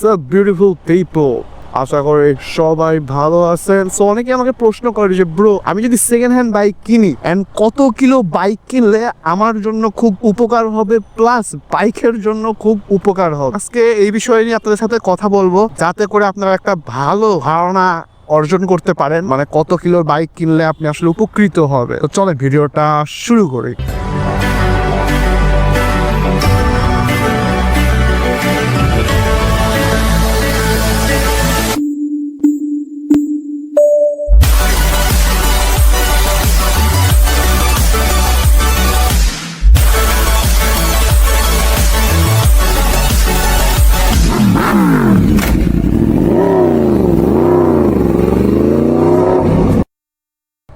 WhatsApp beautiful people আশা করি সবাই ভালো আছেন। সো অনেকে আমাকে প্রশ্ন করে যে ব্রো আমি যদি সেকেন্ড হ্যান্ড বাইক কিনি অ্যান্ড কত কিলো বাইক কিনলে আমার জন্য খুব উপকার হবে? প্লাস বাইকের জন্য খুব উপকার হবে। আজকে এই বিষয় নিয়ে আপনাদের সাথে কথা বলব। যাতে করে আপনারা একটা ভালো ধারণা অর্জন করতে পারেন। মানে কত কিলোর বাইক কিনলে আপনি আসলে উপকৃত হবে। তো চলে ভিডিওটা শুরু করি।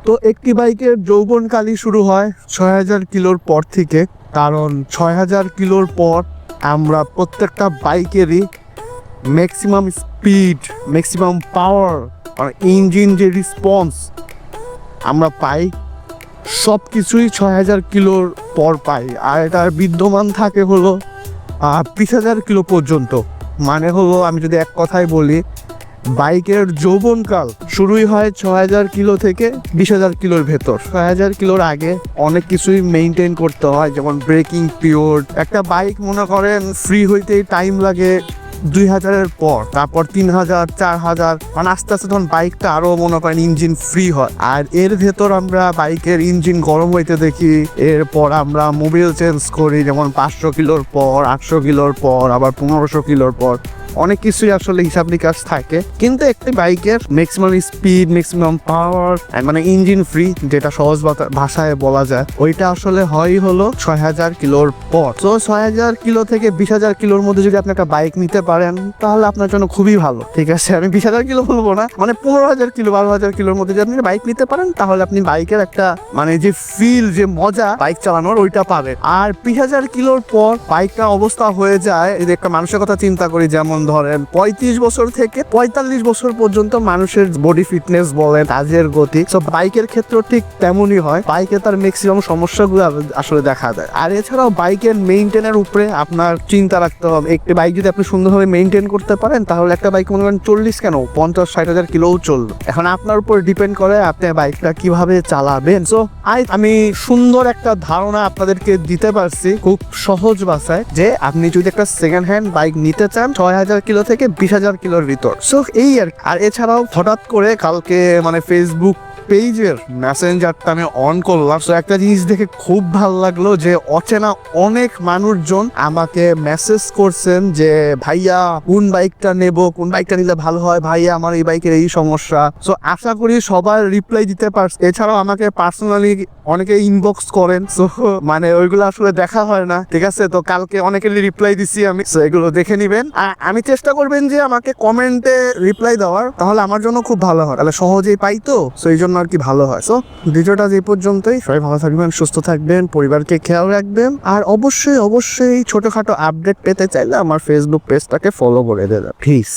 তো একটি বাইকের যৌবনকালই শুরু হয় ছয় হাজার কিলোর পর থেকে। কারণ ছয় হাজার কিলোর পর আমরা প্রত্যেকটা বাইকেরই ম্যাক্সিমাম স্পিড ম্যাক্সিমাম পাওয়ার আর ইঞ্জিন যে রেসপন্স আমরা পাই সব কিছুই ছয় হাজার কিলোর পর পাই। আর এটার বিদ্যমান থাকে হলো বিশ হাজার কিলো পর্যন্ত। মানে হলো আমি যদি এক কথায় বলি বাইকের যৌবনকাল শুরুই হয় ছ হাজার কিলো থেকে বিশ হাজার কিলোর ভেতর। ছয় হাজার কিলোর আগে অনেক কিছুই মেনটেন করতে হয়, যেমন ব্রেকিং পিরিয়ড একটা বাইক মনে করেন ফ্রি হইতেই টাইম লাগে দুই হাজারের পর, তারপর তিন হাজার, চার হাজার। মানে আস্তে আস্তে তখন বাইকটা আরও, মনে করেন ইঞ্জিন ফ্রি হয়। আর এর ভেতর আমরা বাইকের ইঞ্জিন গরম হইতে দেখি, এরপর আমরা মোবিল চেঞ্জ করি, যেমন পাঁচশো কিলোর পর, আটশো কিলোর পর, আবার পনেরোশো কিলোর পর। অনেক কিছুই আসলে হিসাব নিকাশ থাকে। কিন্তু একটি বাইকের ম্যাক্সিমাম স্পিড ম্যাক্সিমাম পাওয়ার মানে ইঞ্জিন ফ্রি যেটা সহজ ভাষায় বলা যায়, ওইটা আসলে হয় হলো ছয় হাজার কিলোর পর। তো ছয় হাজার কিলো থেকে বিশ হাজার কিলোর মধ্যে যদি আপনি একটা বাইক নিতে পারেন, তাহলে আপনার জন্য খুবই ভালো। ঠিক আছে, আমি বিশ হাজার কিলো বলব না মানে পনেরো হাজার কিলো, বারো হাজার কিলোর মধ্যে যদি আপনি বাইক নিতে পারেন, তাহলে আপনি বাইকের একটা মানে যে ফিল যে মজা বাইক চালানোর, ওইটা পাবেন। আর বিশ হাজার কিলোর পর বাইকটা অবস্থা হয়ে যায়, এই যে একটা মানুষের কথা চিন্তা করি, যেমন ধরেন, পঁয়ত্রিশ বছর থেকে পঁয়তাল্লিশ বছর পর্যন্ত মানুষের বডি ফিটনেস বলেন, কাজের গতি তো বাইকের ক্ষেত্রেও ঠিক তেমনই হয়। বাইকে তার ম্যাক্সিমাম সমস্যাগুলো আসলে দেখা যায় আর এছাড়াও বাইকের মেইনটেনের উপরে আপনার চিন্তা রাখতে হবে। একটি বাইক যদি আপনি সুন্দরভাবে মেইনটেন করতে পারেন, তাহলে একটা বাইক মনে করেন চল্লিশ কেন? পঞ্চাশ, ষাট হাজার কিলোও চলবে। এখন আপনার উপর ডিপেন্ড করে আপনি বাইকটা কীভাবে চালাবেন। সো আই আমি সুন্দর একটা ধারণা আপনাদেরকে দিতে পারছি খুব সহজ বাসায় যে আপনি যদি একটা সেকেন্ড হ্যান্ড বাইক নিতে চান, ছয় হাজার কিলো থেকে বিশ হাজার কিলোর ভিতর সো এই আর। আর এছাড়াও হঠাৎ করে কালকে মানে ফেসবুক পেজের মেসেঞ্জারটা আমি অন করলাম। তো একটা জিনিস দেখে খুব ভালো লাগল যে, অচেনা অনেক মানুষজন আমাকে মেসেজ করছেন যে, ভাইয়া, কোন বাইকটা নেব? কোন বাইকটা নিলে ভালো হয়? ভাইয়া, আমার এই বাইকের এই সমস্যা। তো আশা করি সবার রিপ্লাই দিতে পারছে। এছাড়াও আমাকে পার্সোনালি অনেকে ইনবক্স করেন। সো মানে ওইগুলো আসলে দেখা হয় না। ঠিক আছে? তো কালকে অনেকেরই রিপ্লাই দিছি আমি। তো এগুলো দেখে নিবেন। আর আমি চেষ্টা করবেন যে, আমাকে কমেন্টে রিপ্লাই দেওয়ার। তাহলে আমার জন্য খুব ভালো হয়। তাহলে সহজেই পাই তো? সো এই জন্য আর কি ভালো হয়। সো ভিডিওটা যে পর্যন্তই, সবাই ভালো থাকবেন, সুস্থ থাকবেন, পরিবারকে খেয়াল রাখবেন, আর অবশ্যই অবশ্যই ছোটখাটো আপডেট পেতে চাইলে আমার ফেসবুক পেজটাকে ফলো করে দেবেন প্লিজ